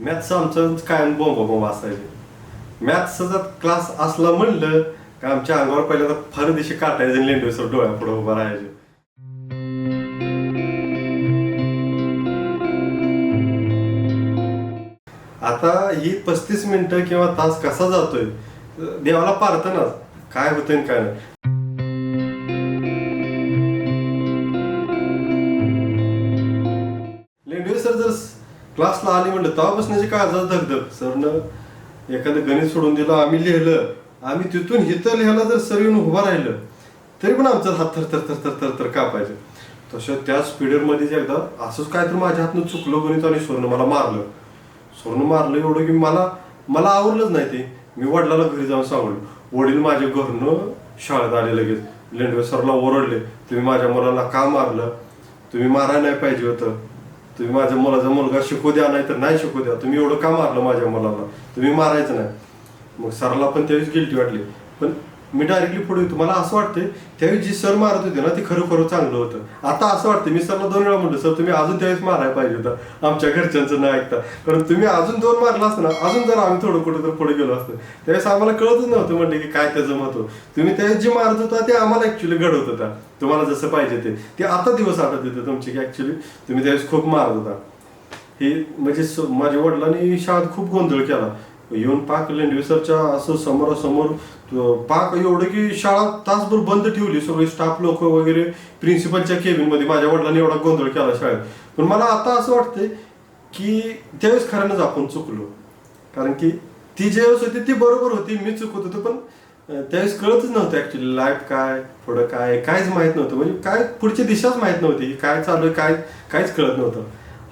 Maths आमचं कायम बोंबा बोंब असायचे मॅथ्सचा क्लास असला म्हणलं का आमच्या अंगावर पहिल्यांदा फार दिवशी काटायचे लेंडवेसर डोळ्यापुढे उभा उभं राहायचे आता ही पस्तीस मिनिटं किंवा तास कसा जातोय देवाला पारतं ना काय होतंय काय नाही क्लासला आली म्हणलं तेव्हा बसण्याची काळजात धगधग. सरनं एखादं गणित सोडून दिलं आम्ही लिहिलं. आम्ही तिथून हिथं लिहायला जर सर येऊन उभा राहिलं तरी पण आमचा हात थर थर थर थर थर थर पाहिजे तसं त्या स्पीडमध्ये एकदा असंच काय तर माझ्या हातनं चुकलं गणित आणि स्वर्ण मला मारलं. स्वर्ण मारलं एवढं की मला मला आवडलंच नाही ते. मी वडिलाला घरी जाऊन सांगलो वडील माझ्या घरनं शाळेत आले लगेच. लेंडवे सरला ओरडले तुम्ही माझ्या मुलाला का मारलं? तुम्ही मारायला नाही पाहिजे होतं. तुम्ही माझ्या मुलाचा मुलगा शिकू द्या नाही तर नाही शिकू द्या. तुम्ही एवढं का मारलं माझ्या मुलाला? तुम्ही मारायचं नाही. मग सरला पण त्यावेळेस गिल्टी वाटली. पण मी डायरेक्टली पुढे येतो. मला असं वाटतं त्यावेळी जी सर मारत होते ना ती खरोखर चांगलं होतं. आता असं वाटतं मी सरला दोन वेळा म्हणतो सर तुम्ही अजून त्यावेळेस मारायला पाहिजे होता. आमच्या घरच्यांचं न ऐकता. कारण तुम्ही अजून दोन मारला असतं ना अजून जर आम्ही थोडं कुठं तर पुढे गेलो असतो. त्यावेळेस आम्हाला कळतच नव्हतं म्हणजे की काय त्याचं मत तुम्ही त्यावेळेस जे मारत होता ते आम्हाला ऍक्च्युली घडवत होता. तुम्हाला जसं पाहिजे ते. ते आता दिवस आठवत येतं तुमचे की ऍक्च्युली तुम्ही त्यावेळेस खूप मारत होता. हे म्हणजे माझ्या वडिलांनी शाळेत खूप गोंधळ केला. येऊन पाक लेंडविसरच्या असं समोरासमोर पाक एवढं की शाळा तासभर बंद ठेवली. सगळे स्टाफ लोक वगैरे प्रिन्सिपलच्या केबिनमध्ये माझ्या वडिलांनी एवढा गोंधळ केला शाळेत. पण मला आता असं वाटतंय की त्यावेळेस खऱ्यानंच आपण चुकलो. कारण की ती ज्यावेळेस होती ती बरोबर होती. मी चुकत होतो पण त्यावेळेस कळतच नव्हतं ऍक्च्युली लाईफ काय पुढं काय काहीच माहीत नव्हतं. म्हणजे काय पुढची दिशाच माहीत नव्हती काय चालू आहे काय काहीच कळत नव्हतं.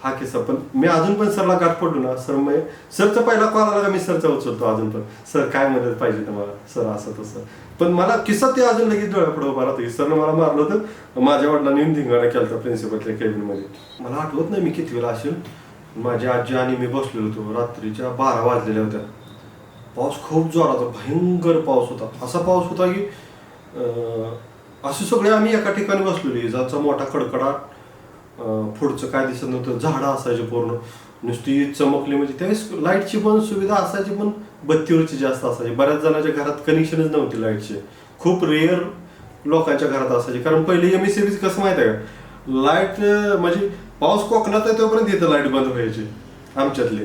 हा किस्सा. पण मी अजून पण सरला गाठ पडलो ना सर म्हणजे, मग सरचा पहिला कॉल आला का मी सरचा उचलतो अजून पण. सर काय मदत पाहिजे तुम्हाला सर असं तसं. पण मला किस्सा ते अजून लगेच डोळ्या पुढे उभा राहतो. सरनं मला मारलं होतं. माझ्या वडिलांनी येऊन धिंगाणा केला होता प्रिन्सिपलच्या केबिनमध्ये मला आठवत नाही मी किती वेळा असेल. माझी आजी आणि मी बसलेलो होतो रात्रीच्या बारा वाजलेल्या होत्या. पाऊस खूप जोराचा भयंकर पाऊस होता. असा पाऊस होता की असे सगळे आम्ही एका ठिकाणी बसलेलो. इजाचा मोठा कडकडाट पुढचं काय दिसत नव्हतं. झाडं असायचे पूर्ण. नुसती चमकली म्हणजे त्यावेळेस लाईटची पण सुविधा असायची पण बत्तीवरची जास्त असायची. बऱ्याच जणांच्या घरात कनेक्शनच नव्हती लाईटची खूप रेअर लोकांच्या घरात असायची. कारण पहिले एम एस कसं माहिती आहे का? लाइट म्हणजे पाऊस कोकणात आहे तोपर्यंत इथं लाइट बंद व्हायची आमच्यातली.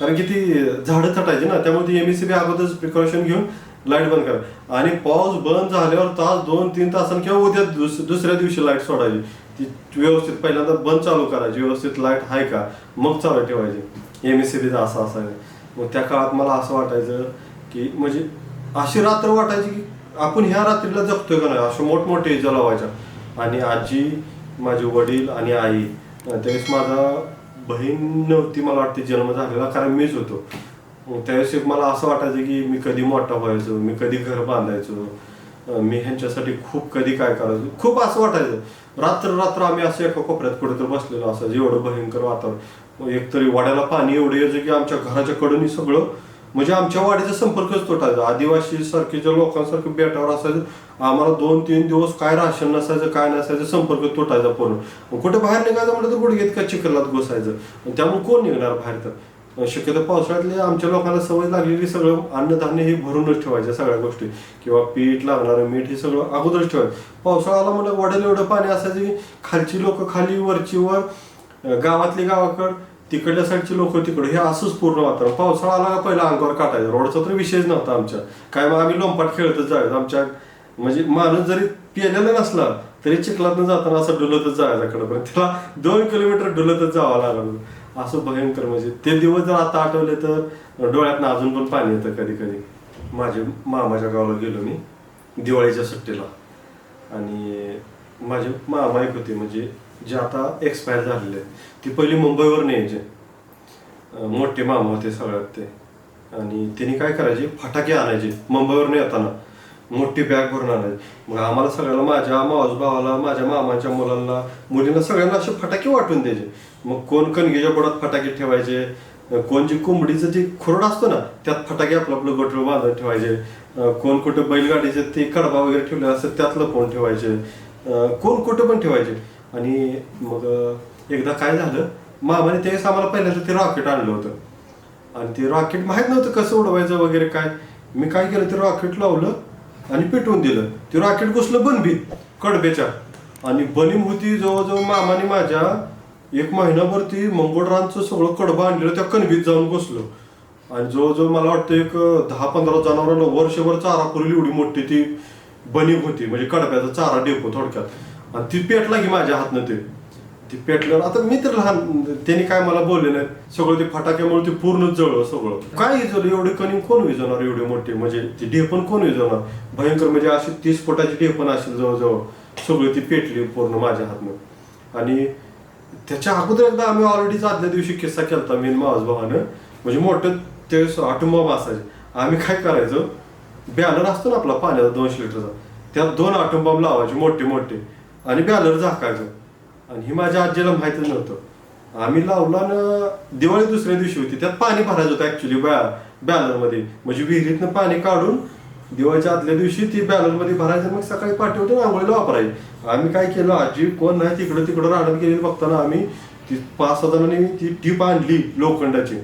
कारण की ती झाडं थटायची ना त्यामुळे ती एम एस बी अगोदरच प्रिकॉशन घेऊन लाइट बंद करा आणि पाऊस बंद झाल्यावर तास दोन तीन तासांनी किंवा उद्या दुस दुसऱ्या दिवशी लाइट सोडायची. ती व्यवस्थित पहिल्यांदा बंद चालू करायची व्यवस्थित लाइट आहे का? मग चालू ठेवायची. एम एस सी बीचा असं असायचं मग त्या काळात मला असं वाटायचं की म्हणजे अशी रात्र वाटायची की आपण ह्या रात्रीला जगतोय का नाही? अशा मोठमोठे इजा लावायच्या. आणि आजी माझे वडील आणि आई त्यावेळेस माझा बहीण नव्हती मला वाटते जन्म झालेला कारण मीच होतो. त्यावेळेस मला असं वाटायचं की मी कधी मोठा व्हायचो मी कधी घर बांधायचो मी ह्यांच्यासाठी खूप कधी काय करायचो. खूप असं वाटायचं. रात्र रात्र आम्ही असं एका कोपऱ्यात कुठेतरी बसलेलो असायचं एवढं भयंकर वातावरण. एकतरी वाड्याला पाणी एवढं यायचं की आमच्या घराच्या कडून सगळं म्हणजे आमच्या वाडीचा संपर्कच तुटायचा आदिवासी सारखीच्या लोकांसारखं बेटावर असायचं आम्हाला दोन तीन दिवस काय राशन नसायचं काय नसायचं संपर्क तुटायचा पूर्ण. मग कुठे बाहेर निघायचं म्हटलं तर गुडघेत का चिखलात घुसायचं? त्यामुळे कोण निघणार बाहेर तर? शक्यतो पावसाळ्यातले आमच्या लोकांना सवय लागलेली सगळं अन्नधान्य हे भरूनच ठेवायचं सगळ्या गोष्टी. किंवा पीठ लागणारं मीठ हे सगळं अगोदरच ठेवायचं. पावसाळा आला म्हणलं वडेल एवढं पाणी असायचं की खालची लोक खाली वरची वर गावातली गावाकड तिकडल्या साईडची लोक तिकडे. हे असंच पूर्ण वातावरण. पावसाळा आला का पहिला अंगावर काटायचं. रोडचा तर विषयच नव्हता आमच्या. काय मग आम्ही लोंपाट खेळतच जायचं. आमच्या म्हणजे माणूस जरी पिलेला नसला तरी चिखलातनं जाताना असं डुलतच जायचं कडे त्याला दोन किलोमीटर डुलतच जावं लागलं. असं भयंकर म्हणजे. ते दिवस जर आता आठवले तर डोळ्यातनं अजून पण पाणी येतं कधी कधी माझे मामाच्या गावाला गेलो मी दिवाळीच्या सुट्टीला. आणि माझे मामा एक होते म्हणजे जे आता एक्सपायर झालेले आहेत. ती पहिली मुंबईवर न्यायचे मोठे मामा होते सगळ्यात ते. आणि त्यांनी काय करायचे? फटाके आणायचे मुंबईवरून येताना. मोठी बॅग भरून आणायची. मग आम्हाला सगळ्याला माझ्या मावस भावाला माझ्या मामाच्या मुलांना मुलींना सगळ्यांना असे फटाके वाटून द्यायचे. मग कोण कणगेच्या बोडात फटाके ठेवायचे? कोण जे कोंबडीचं जे खुरड असतो ना त्यात फटाके आपलं आपलं गोठळ बांधून ठेवायचे. कोण कुठं बैलगाडीचे ते कडबा वगैरे ठेवले असतात त्यातलं कोण ठेवायचे? कोण कुठं पण ठेवायचे. आणि मग एकदा काय झालं मामाने त्यावेळेस आम्हाला पहिल्यांदा ते रॉकेट आणलं होतं. आणि ते रॉकेट माहीत नव्हतं कसं उडवायचं वगैरे काय. मी काय केलं ते रॉकेट लावलं आणि पेटवून दिलं. ते रॉकेट घुसलं बनबीत कडबेच्या आणि बनीम होती जवळजवळ मामाने माझ्या एक महिनाभर ती मंगोळरांचं सगळं कडबं आणलेलं त्या कणबीत जाऊन बसलो. आणि जवळजवळ मला वाटतं एक दहा पंधरा जनावरांना वर्षभर चारा पुरली एवढी मोठी ती बनी होती. म्हणजे कडब्याचा चारा डेपो थोडक्यात. आणि ती पेटला की माझ्या हातनं ते. ती पेटल्यावर आता मी तर लहान त्यांनी काय मला बोलले नाही सगळं ते फटाक्यामुळे ते पूर्ण जळलं सगळं. काय विजवलं एवढे कणी कोण विजवणार एवढे मोठे? म्हणजे ती ढेपण कोण विजवणार? भयंकर म्हणजे अशी तीस फुटाची ढेपण असेल जवळजवळ. सगळी ती पेटली पूर्ण माझ्या हातनं. आणि त्याच्या अगोदर एकदा आम्ही ऑलरेडी आदल्या दिवशी किस्सा केलता मी माझ भावानं. म्हणजे मोठं ते ऑटोमॉब असायचे. आम्ही काय करायचो? बॅनर असतो ना आपला पाण्याचा दोनशे लिटरचा. त्यात दोन ऑटोमॉब लावायचे मोठे मोठे. आणि बॅलर झाकायचं. आणि ही माझ्या आजीला माहितच नव्हतं. आम्ही लावला ना दिवाळी दुसऱ्या दिवशी होती. त्यात पाणी भरायचं होतं ऍक्च्युली बॅ बॅलरमध्ये. म्हणजे विहिरीतनं पाणी काढून दिवाळीच्या आदल्या दिवशी ती बॅनरमध्ये भरायचं मग सकाळी पाठवतो आंघोळीला वापरायची. आम्ही काय केलं आजी कोण नाही तिकडं तिकडं राहण्यात गेलेली बघताना आम्ही ती पाच सहा जणांनी ती टीप आणली लोखंडाची.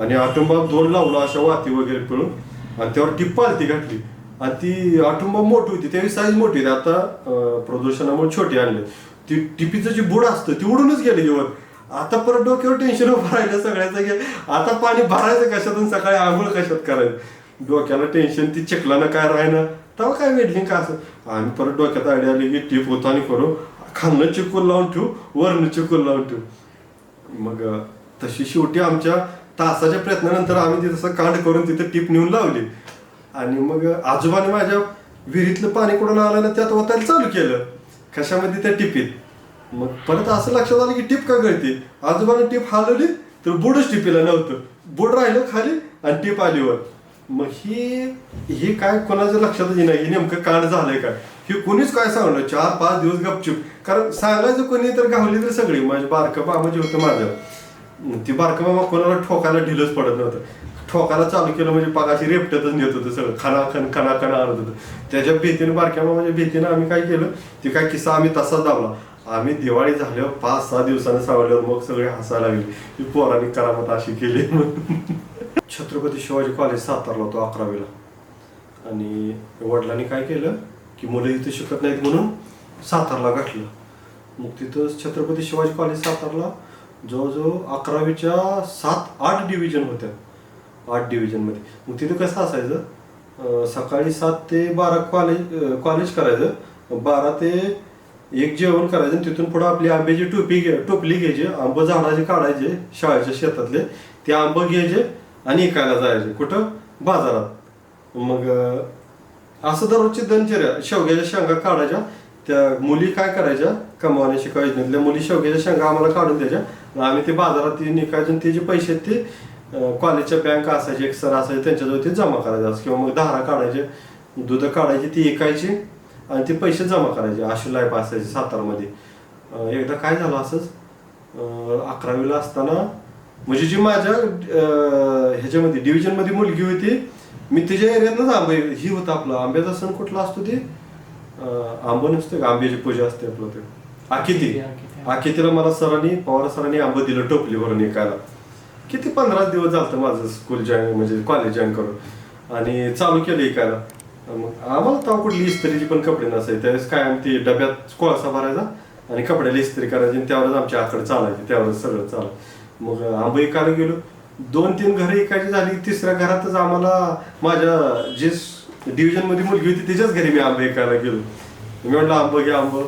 आणि आटोंबाब दोन लावला अशा वाती वगैरे पिळून. आणि त्यावर टीप पालती घातली. आणि ती आटुंबा मोठी होती त्यावेळी साईज मोठी होती. आता प्रदूषणामुळे छोटी आणली. ती टिपीचं जी बुड असतं ती उडूनच गेली जेवण आता परत डोक्यावर टेन्शन भरायला सगळ्याचं. आता पाणी भरायचं कशातून? सकाळी आंघोळ कशात करायचं? डोक्याला टेन्शन ती चिखलानं काय राहणं तेव्हा काय वेडलिंग का असं? आम्ही परत डोक्यात आयडिया आली की टीप आणि करू. खालनं चिकून लावून ठेवू वरनं चिकून लावून ठेवू. मग तशी शेवटी आमच्या तासाच्या प्रयत्नानंतर आम्ही तिथं असं कांड करून तिथे टीप नेऊन लावली. आणि मग आजोबाने माझ्या विहिरीतलं पाणी कुठून आलं ना त्यात ओतायला चालू केलं. कशामध्ये त्या टिपीत? मग परत असं लक्षात आलं की टिप का गळते? आजोबाने टिप हलवली तर बुडच टिपीला नव्हतं. बुड राहिलं खाली आणि टिप आलीवर. मग ही हे काय कोणाच्या लक्षातच येईना? हे नेमकं कांड झालंय काय? हे कोणीच काय सांगणार? चार पाच दिवस गपचूप. कारण सांगायचं कोणी तर गावली तर सगळी. माझे बारकं मामा जे होतं माझं ती बारकं मामा कोणाला ठोकायला ढिलच पडत नव्हतं. ठोकायला चालू केलं म्हणजे पगाशी रेपटतच नेत होतं सगळं. खना खन आणत होतं. त्याच्या भीतीने बारक्या मामाच्या भीतीनं आम्ही काय केलं? ते काय किस्सा आम्ही तसाच दाबला. आम्ही दिवाळी झाल्यावर पाच सहा दिवसानं सावरल्यावर मग सगळे हसायला लागले. ही पोरांनी करामत अशी केली छत्रपती शिवाजी कॉलेज सातारला होतो अकरावीला. आणि वडिलांनी काय केलं की मुलं इथे शिकत नाहीत म्हणून सातारला गाठलं. मग तिथं छत्रपती शिवाजी कॉलेज सातारला जवळजवळ अकरावीच्या सात आठ डिव्हिजन होत्या. आठ डिव्हिजनमध्ये मग तिथं कसं असायचं? सकाळी सात ते बारा कॉलेज कॉलेज करायचं. बारा ते एक जेवण करायचं आणि तिथून पुढं आपली आंब्याची टोपी घे टोपली घ्यायची आंबं झाडाचे काढायचे शाळेच्या शेतातले. ते आंबं घ्यायचे आणि इकायला जायचे. कुठं? बाजारात. मग असं दररोजची दिनचर्या. शेवग्याच्या शेंगा काढायच्या. त्या मुली काय करायच्या? कमावण्या योजनेतल्या मुली शेवग्याच्या शेंगा आम्हाला काढून द्यायच्या. आणि आम्ही ते बाजारात ते निकायचे आणि ते जे पैसे आहेत ते कॉलेजच्या बँक असायचे एक सर असायचे त्यांच्याजवळ ते जमा करायचे. किंवा मग धारा काढायचे दूध काढायची ती विकायची आणि ते पैसे जमा करायचे. अशी लाईफ असायची सातारमध्ये. एकदा काय झालं असंच? अकरावीला असताना म्हणजे जी माझ्या ह्याच्यामध्ये डिव्हिजनमध्ये मुलगी होती मी तिच्या एरियातच आंबे ही होतं आपलं. आंब्याचा सण कुठला असतो ते? आंब नसतं का? आंब्याची पूजा असते आपलं ते. आकिती. आकितीला मला सरांनी पवार सरांनी आंब दिलं टोपलीवरून एकाला. किती पंधरा दिवस झालं माझं स्कूल जॉईन म्हणजे कॉलेज जॉईन करून. आणि चालू केलं एकाला. मग आम्हाला तेव्हा कुठली इस्त्रीची पण कपडे नसायचे. त्यावेळेस काय आम्ही ती डब्यात कोळसा भरायचा आणि कपड्याला इस्त्री करायची आणि त्यावरच आमची आकड चालायची. त्यावरच सगळं चाल मग आंबईकाला गेलो. दोन तीन घरं एकाची झाली. तिसऱ्या घरातच आम्हाला माझ्या जे डिव्हिजनमध्ये मुलगी होती तिच्याच घरी मी आंबे गेलो. मी म्हटलं आंब घ्या आंब.